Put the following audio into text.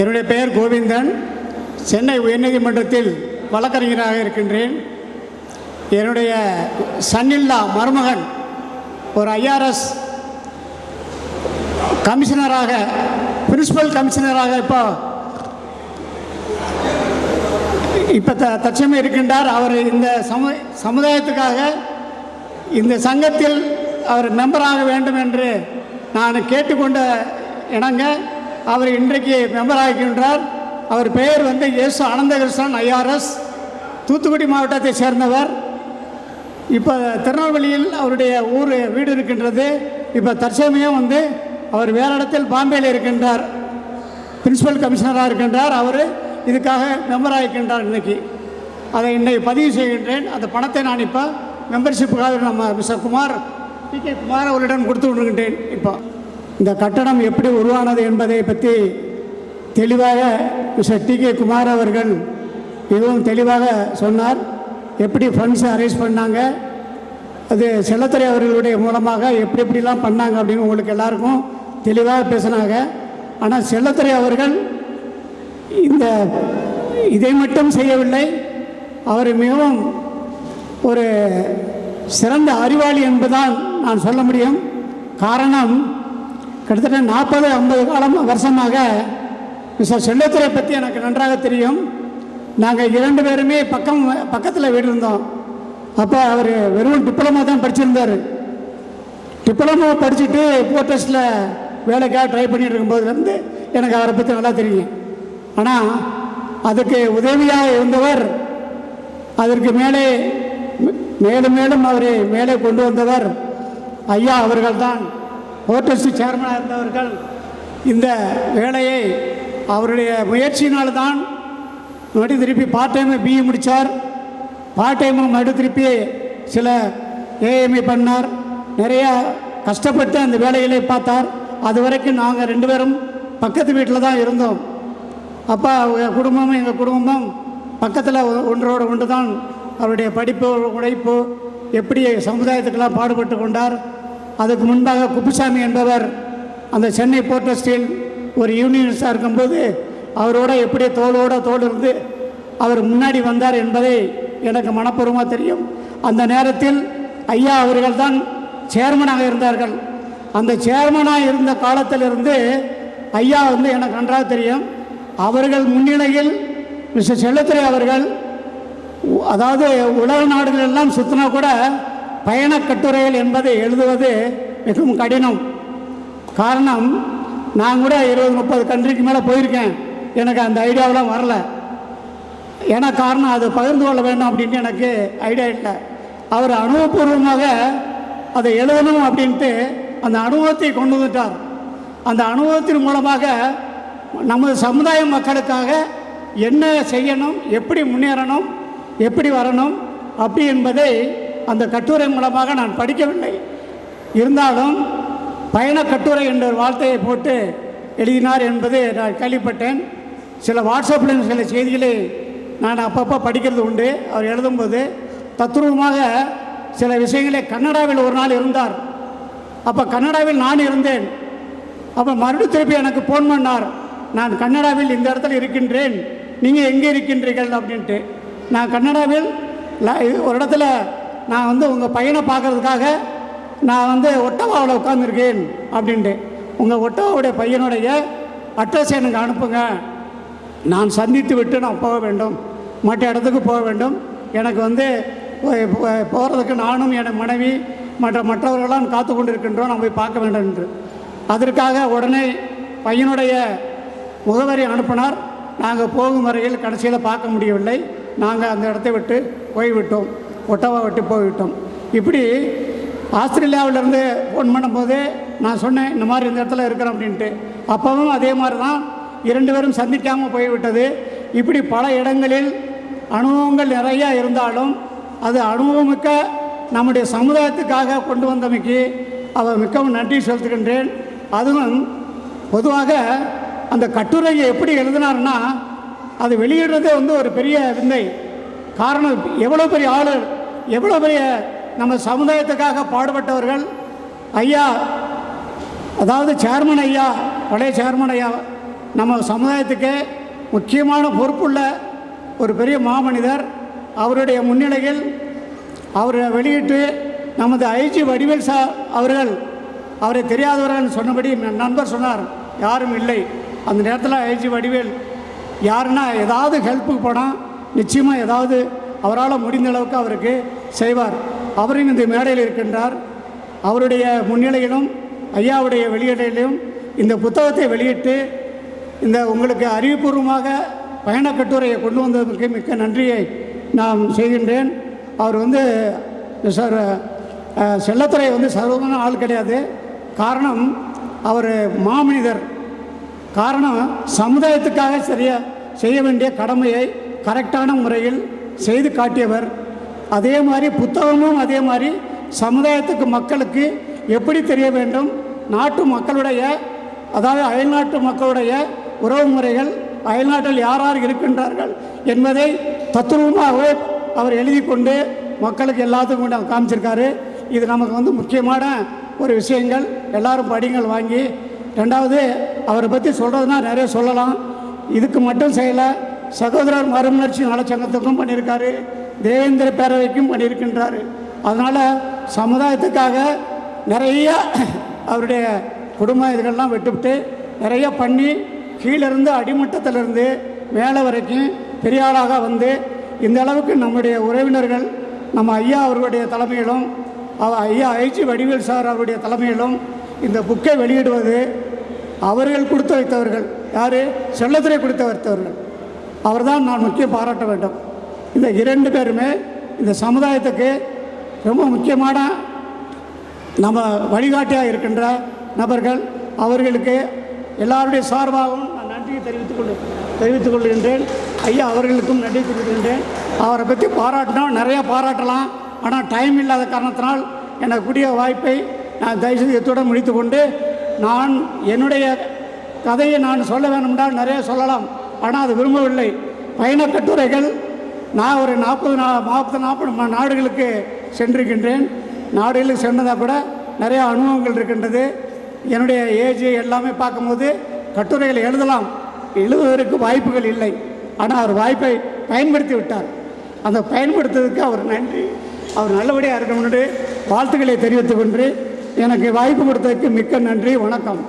என்னுடைய பெயர் கோவிந்தன். சென்னை உயர்நீதிமன்றத்தில் வழக்கறிஞராக இருக்கின்றேன். என்னுடைய சன்னில்லா மருமகன் ஒரு ஐஆர்எஸ் கமிஷனராக பிரின்சிபல் கமிஷனராக இப்போ இப்போ த தற்சமயம் இருக்கின்றார். அவர் இந்த சமு சமுதாயத்துக்காக இந்த சங்கத்தில் அவர் மெம்பராக வேண்டும் என்று நான் கேட்டுக்கொண்ட இணங்க அவர் இன்றைக்கு மெம்பர் ஆகின்றார் அவர் பெயர் வந்து இயேசு அனந்தகிருஷ்ணன் ஐஆர்எஸ் தூத்துக்குடி மாவட்டத்தை சேர்ந்தவர். இப்போ திருநெல்வேலியில் அவருடைய ஊர் வீடு இருக்கின்றது. இப்போ தற்சமயம் வந்து அவர் வேறு இடத்தில் பாம்பேயில் இருக்கின்றார். பிரின்சிபல் கமிஷனராக இருக்கின்றார். அவர் இதுக்காக மெம்பர் ஆகிக்கின்றார் இன்றைக்கி அதை இன்றைக்கு பதிவு செய்கின்றேன். அந்த பணத்தை நான் இப்போ மெம்பர்ஷிப்புக்காக நம்ம Mister Kumar P K Kumar அவரிடம் கொடுத்து விடுகின்றேன் இப்போ இந்த கட்டடம் எப்படி உருவானது என்பதை பற்றி தெளிவாக மிஸ்டர் டி கே குமார் அவர்கள் மிகவும் தெளிவாக சொன்னார். எப்படி ஃபண்ட்ஸ் அரேஞ்ச் பண்ணாங்க அது செல்லத்துறை அவர்களுடைய மூலமாக எப்படி எப்படிலாம் பண்ணாங்க அப்படின்னு உங்களுக்கு எல்லாருக்கும் தெளிவாக பேசினாங்க. ஆனால் செல்லத்துறை அவர்கள் இந்த இதை மட்டும் செய்யவில்லை. அவர் மிகவும் ஒரு சிறந்த அறிவாளி என்பதுதான் நான் சொல்ல முடியும். காரணம் கிட்டத்தட்ட நாற்பது ஐம்பது காலம் வருஷமாக மிஸ்டர் செல்லத்துறை பற்றி எனக்கு நன்றாக தெரியும். நாங்கள் இரண்டு பேருமே பக்கம் பக்கத்தில் வீடு இருந்தோம். அப்போ அவர் வெறும் டிப்ளமோ தான் படிச்சிருந்தார். டிப்ளமோ படிச்சுட்டு போர்ட்டஸில் வேலைக்காக ட்ரை பண்ணிட்டு இருக்கும்போதுலேருந்து எனக்கு அவரை பற்றி நல்லா தெரியும். ஆனால் அதுக்கு உதவியாக இருந்தவர் அதற்கு மேலே மேலும் மேலும் அவரை மேலே கொண்டு வந்தவர் ஐயா அவர்கள்தான். போர்ட்டஸ் சேர்மனாக இருந்தவர்கள் இந்த வேலையை அவருடைய முயற்சியினால் தான் மறுபடியும் திருப்பி பார்ட் டைமு பிஇ முடித்தார் பார்ட் டைமும் மறுபடியும் திருப்பி சில ஏஎம்ஐ பண்ணார். நிறையா கஷ்டப்பட்டு அந்த வேலைகளை பார்த்தார். அது வரைக்கும் நாங்கள் ரெண்டு பேரும் பக்கத்து வீட்டில் தான் இருந்தோம். அப்பா குடும்பமும் எங்கள் குடும்பமும் பக்கத்தில் ஒன்றோடு ஒன்று தான் அவருடைய படிப்பு உழைப்பு எப்படி சமுதாயத்துக்கெல்லாம் பாடுபட்டு கொண்டார். அதுக்கு முன்பாக குப்புசாமி என்பவர் அந்த சென்னை போர்ட் ஸ்டீல் ஒரு யூனியனிஸ்டாக இருக்கும்போது அவரோட எப்படி தோளோட தோல் இருந்து அவர் முன்னாடி வந்தார் என்பதை எனக்கு மனப்பூர்வமாக தெரியும். அந்த நேரத்தில் ஐயா அவர்கள் தான் சேர்மனாக இருந்தார்கள். அந்த சேர்மனாக இருந்த காலத்திலிருந்து ஐயா வந்து எனக்கு நன்றாக தெரியும். அவர்கள் முன்னிலையில் மிஸ்டர் செல்லத்துறை அவர்கள் அதாவது உலக நாடுகள் எல்லாம் சுற்றினா கூட பயணக் கட்டுரைகள் என்பதை எழுதுவது மிகவும் கடினம். காரணம் நான் கூட இருபது முப்பது கண்ட்ரிக்கு மேலே போயிருக்கேன். எனக்கு அந்த ஐடியாவெலாம் வரல. ஏன்னா காரணம் அது பகிர்ந்து கொள்ள வேண்டும் அப்படின்ட்டு எனக்கு ஐடியா இல்லை. அவர் அனுபவபூர்வமாக அதை எழுதணும் அப்படின்ட்டு அந்த அனுபவத்தை கொண்டு வந்துட்டார். அந்த அனுபவத்தின் மூலமாக நமது சமுதாய மக்களுக்காக என்ன செய்யணும் எப்படி முன்னேறணும் எப்படி வரணும் அப்படி என்பதை அந்த கட்டுரை மூலமாக நான் படிக்கவில்லை. இருந்தாலும் பயண கட்டுரை என்ற ஒரு வார்த்தையை போட்டு எழுதினார் என்பது நான் கேள்விப்பட்டேன். சில வாட்ஸ்அப்பில் சில செய்திகளை நான் அப்பப்போ படிக்கிறது உண்டு. அவர் எழுதும்போது தத்ரூபமாக சில விஷயங்களை கன்னடாவில் ஒரு நாள் இருந்தார். அப்போ கன்னடாவில் நான் இருந்தேன். அப்போ மறுபடியும் திருப்பி எனக்கு ஃபோன் பண்ணார். நான் கன்னடாவில் இந்த இடத்துல இருக்கின்றேன். நீங்கள் எங்கே இருக்கின்றீர்கள்? அப்படின்ட்டு. நான் கன்னடாவில் ஒரு இடத்துல நான் வந்து உங்கள் பையனை பார்க்கறதுக்காக நான் வந்து ஒட்டவாவில் உட்காந்துருக்கேன் அப்படின்ட்டு. உங்கள் ஒட்டவாவுடைய பையனுடைய அட்ரஸ் எனக்கு அனுப்புங்க. நான் சந்தித்து விட்டு நான் போக வேண்டும். மற்ற இடத்துக்கு போக வேண்டும். எனக்கு வந்து போகிறதுக்கு நானும் என் மனைவி மற்ற மற்றவர்களெல்லாம் காத்து கொண்டு இருக்கின்றோம் நான் போய் பார்க்க வேண்டும் என்று. அதற்காக உடனே பையனுடைய முகவரி அனுப்பினார். நாங்கள் போகும் வரையில் கடைசியில் பார்க்க முடியவில்லை. நாங்கள் அந்த இடத்தை விட்டு போய்விட்டோம். ஒட்டவா விட்டு போய்விட்டோம். இப்படி ஆஸ்திரேலியாவிலேருந்து ஃபோன் பண்ணும்போது நான் சொன்னேன் இந்த மாதிரி இந்த இடத்துல இருக்கிறோம் அப்படின்ட்டு. அப்போவும் அதே மாதிரி தான் இரண்டு பேரும் சந்திக்காமல் போய்விட்டது. இப்படி பல இடங்களில் அனுபவங்கள் நிறையா இருந்தாலும் அது அனுபவமிக்க நம்முடைய சமுதாயத்துக்காக கொண்டு வந்தமைக்கு அவர் மிகவும் நன்றி செலுத்துகின்றேன். அதுவும் பொதுவாக அந்த கட்டுரையை எப்படி எழுதினார்னா அது வெளியிடுறதே வந்து ஒரு பெரிய விந்தை. காரணம் எவ்வளோ பெரிய ஆளு எவ்வளோ பெரிய நம்ம சமுதாயத்துக்காக பாடுபட்டவர்கள். ஐயா அதாவது சேர்மன் ஐயா பழைய சேர்மன் ஐயா நம்ம சமுதாயத்துக்கே முக்கியமான பொறுப்புள்ள ஒரு பெரிய மாமனிதர். அவருடைய முன்னிலையில் அவரை வெளியிட்டு நமது ஐஜி வடிவேல் சார் அவர்கள் அவரை தெரியாதவர்கள் சொன்னபடி நண்பர் சொன்னார் யாரும் இல்லை. அந்த நேரத்தில் ஐஜி வடிவேல் யாருன்னா ஏதாவது ஹெல்ப்புக்கு போனால் நிச்சயமாக ஏதாவது அவரால் முடிந்த அளவுக்கு அவருக்கு செய்வார். அவரும் இந்த மேடையில் இருக்கின்றார். அவருடைய முன்னிலையிலும் ஐயாவுடைய வெளியீடையிலும் இந்த புத்தகத்தை வெளியிட்டு இந்த உங்களுக்கு அறிவுபூர்வமாக பயணக் கட்டுரையை கொண்டு வந்ததற்கு மிக்க நன்றியை நான் செய்கின்றேன். அவர் வந்து சார் செல்லத்துறை வந்து சர்வமான ஆள் கிடையாது. காரணம் அவர் மாமனிதர். காரணம் சமுதாயத்துக்காக சரியாக செய்ய வேண்டிய கடமையை கரெக்டான முறையில் செய்து காட்டியவர். அதே மாதிரி புத்தகமும் அதே மாதிரி சமுதாயத்துக்கு மக்களுக்கு எப்படி தெரிய வேண்டும்? நாட்டு மக்களுடைய அதாவது அயல்நாட்டு மக்களுடைய உறவு முறைகள் அயல்நாட்டில் யார் யார் இருக்கின்றார்கள் என்பதை தத்துவமாகவே அவர் எழுதி கொண்டு மக்களுக்கு எல்லாத்துக்கும் கொண்டு அவர் காமிச்சிருக்காரு. இது நமக்கு வந்து முக்கியமான ஒரு விஷயங்கள். எல்லாரும் படிங்கள் வாங்கி. ரெண்டாவது அவரை பற்றி சொல்கிறதுனா நிறைய சொல்லலாம். இதுக்கு மட்டும் செய்யலை. சகோதரர் மறுமலர்ச்சி நலச்சங்கத்துக்கும் பண்ணியிருக்காரு. தேவேந்திர பேரவைக்கும் பண்ணியிருக்கின்றார். அதனால் சமுதாயத்துக்காக நிறைய அவருடைய குடும்ப இதுகள்லாம் விட்டுவிட்டு நிறைய பண்ணி கீழிருந்து அடிமட்டத்திலிருந்து மேலே வரைக்கும் பெரிய ஆளாக வந்து இந்த அளவுக்கு நம்முடைய உறவினர்கள் நம்ம ஐயா அவர்களுடைய தலைமையிலும் ஐயா ஐஜி வடிவேல் சார் அவருடைய தலைமையிலும் இந்த புக்கை வெளியிடுவது அவர்கள் கொடுத்து வைத்தவர்கள். யார்? செல்லத்துறை கொடுத்து வைத்தவர்கள். அவர்தான் நான் முக்கியம் பாராட்ட வேண்டும். இந்த இரண்டு பேருமே இந்த சமுதாயத்துக்கு ரொம்ப முக்கியமான நம்ம வழிகாட்டியாக இருக்கின்ற நபர்கள். அவர்களுக்கு எல்லாருடைய சார்பாகவும் நான் நன்றியை தெரிவித்துக் கொண்டு தெரிவித்துக் கொள்கின்றேன். ஐயா அவர்களுக்கும் நன்றி தெரிவிக்கின்றேன் அவரை பற்றி பாராட்டினோம் நிறையா பாராட்டலாம். ஆனால் டைம் இல்லாத காரணத்தினால் எனக்கு கூடிய வாய்ப்பை நான் தைரியத்துடன் முடித்து கொண்டு நான் என்னுடைய கதையை நான் சொல்ல வேண்டுமென்றால் நிறைய சொல்லலாம். ஆனால் அது விரும்பவில்லை. பயண கட்டுரைகள் நான் ஒரு நாற்பது நா நாற்பது நாற்பது நாடுகளுக்கு சென்றிருக்கின்றேன். நாடுகளுக்கு சென்றதாக கூட நிறையா அனுபவங்கள் இருக்கின்றது. என்னுடைய ஏஜ் எல்லாமே பார்க்கும்போது கட்டுரைகள் எழுதலாம். எழுதுவதற்கு வாய்ப்புகள் இல்லை. ஆனால் அவர் வாய்ப்பை பயன்படுத்தி விட்டார். அந்த பயன்படுத்துவதற்கு அவர் நன்றி. அவர் நல்லபடியாக இருக்கணும்னு வாழ்த்துக்களை தெரிவித்துக் கொண்டு எனக்கு வாய்ப்பு கொடுத்ததற்கு மிக்க நன்றி. வணக்கம்.